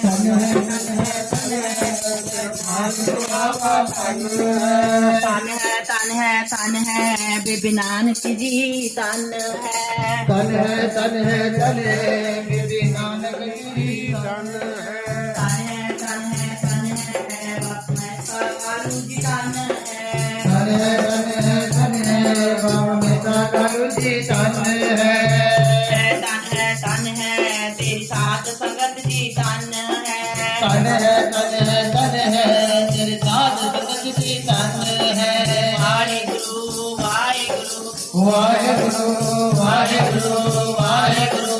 तन है तन है तन है, बेबी नानक जी तन है तन है तन है तन है बेबी नानक जी तन है तन है तन है तन है बाप मैं सरकारू है तन है तन है तन है जी, तन है। ਭਗਤੀ ਤਨ ਹੈ ਵਾਹਿਗੁਰੂ ਵਾਹਿਗੁਰੂ। ਵਾਹਿਗੁਰੂ ਵਾਹਿਗੁਰੂ ਵਾਹਿਗੁਰੂ।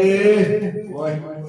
Aê! Corre.